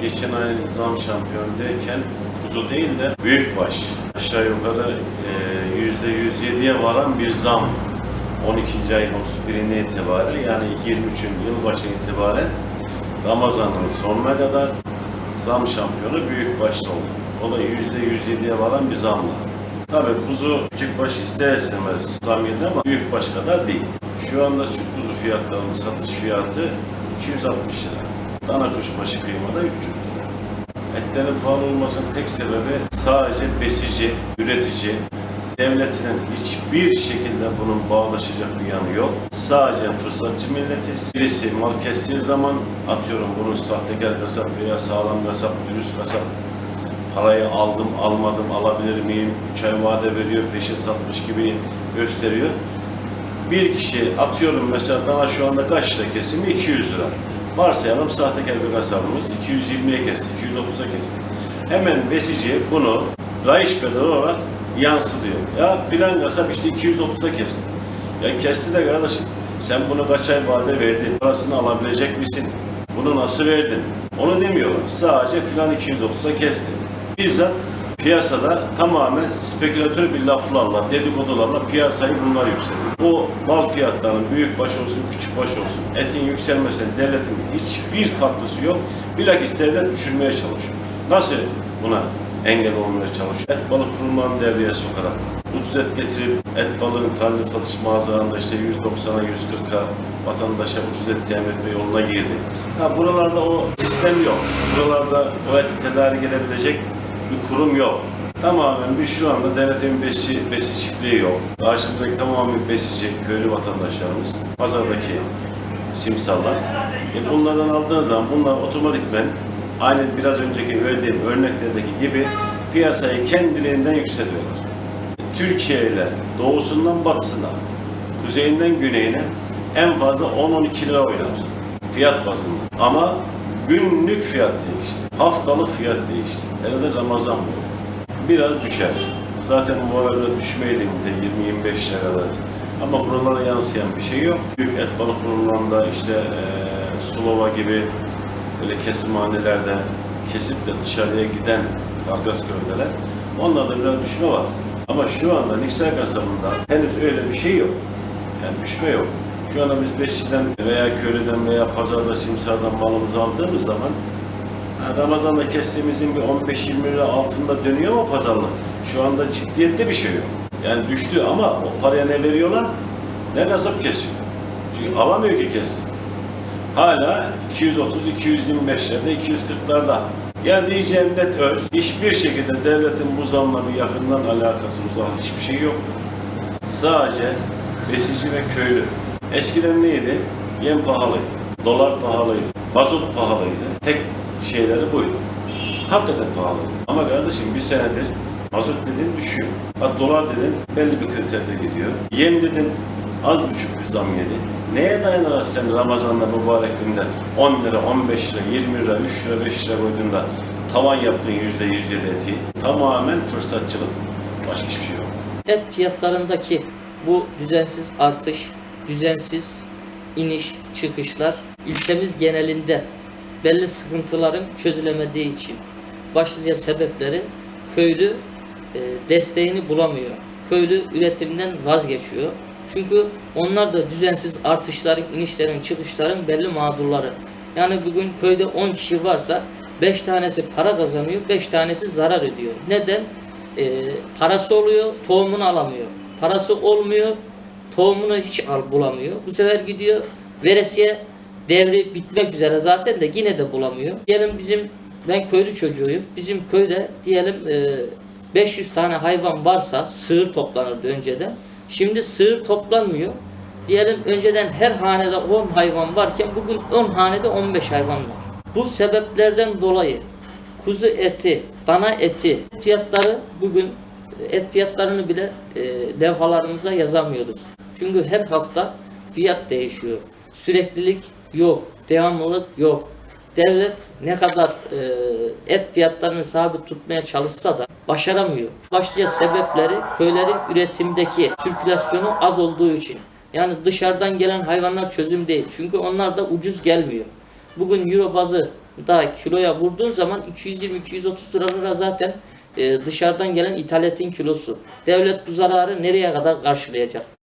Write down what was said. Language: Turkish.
geçen ay zam şampiyonu derken kuzu değil de büyükbaş. Aşağı yukarı e, yüzde 107'ye varan bir zam. 12. ayın 31'ine itibaren yani 23'ün yılbaşı itibaren Ramazan'ın sonuna kadar zam şampiyonu büyükbaşta oldu. O da %107'ye varan bir zamla. Tabii kuzu küçükbaş ister istemez zam yedi ama büyükbaş kadar değil. Şu anda süt kuzu fiyatlarının satış fiyatı 260 lira. Dana kuşbaşı kıymada 300 lira. Etlerin pahalı olmasının tek sebebi sadece besici, üretici, devletinin hiçbir şekilde bunun bağlaşacak bir yanı yok. Sadece fırsatçı milletiz. Birisi mal kestiği zaman atıyorum bunun sahtekar kasap veya sağlam kasap, dürüst kasap parayı aldım, almadım, alabilir miyim, 3 ay vade veriyor, peşin satmış gibi gösteriyor. Bir kişi atıyorum mesela dana şu anda kaç lira kesimi? 200 lira. Varsayalım sahtekar bir kasabımız 220'ye kesti, 230'a kesti. Hemen besici bunu rayiç bedeli olarak yansıtıyor. Ya filan kasap işte 230'a kesti. Ya kesti de kardeşim sen bunu kaç ay vade verdin, parasını alabilecek misin? Bunu nasıl verdin? Onu demiyorlar. Sadece filan 230'a kesti. Bizzat piyasada tamamen spekülatör bir laflarla, dedikodularla piyasayı bunlar yükseliyor. O mal fiyatlarının büyük baş olsun, küçük baş olsun, etin yükselmesine devletin hiçbir katkısı yok. Bilakis devlet düşürmeye çalışıyor. Nasıl buna engel olmaya çalışıyor? Et balık kurulmanın devreye sokarak ucuz et getirip et balığın tanrı satış mağazalarında işte 190'a 140'a vatandaşa ucuz et temin etme yoluna girdi. Ha, buralarda o sistem yok. Buralarda o eti tedarik edebilecek bir kurum yok. Tamamen bir şu anda devletin besi, besi çiftliği yok. Karşımızdaki tamamen besici köylü vatandaşlarımız. Pazardaki simsallar. E bunlardan aldığın zaman bunlar otomatikmen aynı biraz önceki verdiğim örneklerdeki gibi piyasayı kendiliğinden yükseliyorlar. Türkiye ile doğusundan batısına, kuzeyinden güneyine en fazla 10-12 lira oynar fiyat bazında. Ama günlük fiyat değişti. Haftalık fiyat değişti. Herhalde Ramazan bu. Biraz düşer. Zaten bu arada düşme eğilimde 20-25 lira kadar. Ama buralara yansıyan bir şey yok. Büyük et balık kurumlarında işte eee Sulova gibi böyle kesimhanelerde kesip de dışarıya giden kargas gövdeler. Onlarda biraz düşme var. Ama şu anda Niksel kasabında henüz öyle bir şey yok. Yani düşme yok. Şu anda biz Beşçi'den veya Köylü'den veya pazarda simsardan malımızı aldığımız zaman ha, Ramazan'da kestiğimizin bir 15-20 lira altında dönüyor ama pazarlık. Şu anda ciddiyette bir şey yok. Yani düştü ama o paraya ne veriyorlar? Ne kasap kesiyor. Çünkü alamıyor ki kessin. Hala 230-225'lerde, 240'larda. Yani diyeceğim net öz, hiçbir şekilde devletin bu zamla bir yakından alakası, uzak hiçbir şey yoktur. Sadece besici ve köylü. Eskiden neydi? Yem pahalıydı, dolar pahalıydı, mazot pahalıydı. Tek şeyleri buydu. Hakikaten pahalıydı. Ama kardeşim bir senedir mazot dedin düşüyor. Bak dolar dedin belli bir kriterde gidiyor. Yem dedin az buçuk bir zam yedi. Neye dayanarak sen Ramazan'da mübarek günde 10 lira, 15 lira, 20 lira, 3 lira, 5 lira koyduğunda tavan yaptığın yüzde yüz yedi eti tamamen fırsatçılık. Başka hiçbir şey yok. Et fiyatlarındaki bu düzensiz artış, düzensiz iniş, çıkışlar ülkemiz genelinde belli sıkıntıların çözülemediği için başlıca sebepleri köylü e, desteğini bulamıyor. Köylü üretimden vazgeçiyor. Çünkü onlar da düzensiz artışların, inişlerin, çıkışların belli mağdurları. Yani bugün köyde 10 kişi varsa 5 tanesi para kazanıyor, 5 tanesi zarar ediyor. Neden? E, parası oluyor, tohumunu alamıyor. Parası olmuyor, tohumunu hiç al bulamıyor. Bu sefer gidiyor veresiye devri bitmek üzere zaten de yine de bulamıyor. Diyelim bizim ben köylü çocuğuyum. Bizim köyde diyelim e, 500 tane hayvan varsa sığır toplanırdı önceden. Şimdi sığır toplanmıyor. Diyelim önceden her hanede 10 hayvan varken bugün 10 hanede 15 hayvan var. Bu sebeplerden dolayı kuzu eti, dana eti fiyatları bugün et fiyatlarını bile e, levhalarımıza yazamıyoruz. Çünkü her hafta fiyat değişiyor. Süreklilik yok, devamlılık yok. Devlet ne kadar e, et fiyatlarını sabit tutmaya çalışsa da başaramıyor. Başlıca sebepleri köylerin üretimdeki sirkülasyonu az olduğu için. Yani dışarıdan gelen hayvanlar çözüm değil. Çünkü onlar da ucuz gelmiyor. Bugün euro bazı da kiloya vurduğun zaman 220-230 lira zaten e, dışarıdan gelen ithalatın kilosu. Devlet bu zararı nereye kadar karşılayacak?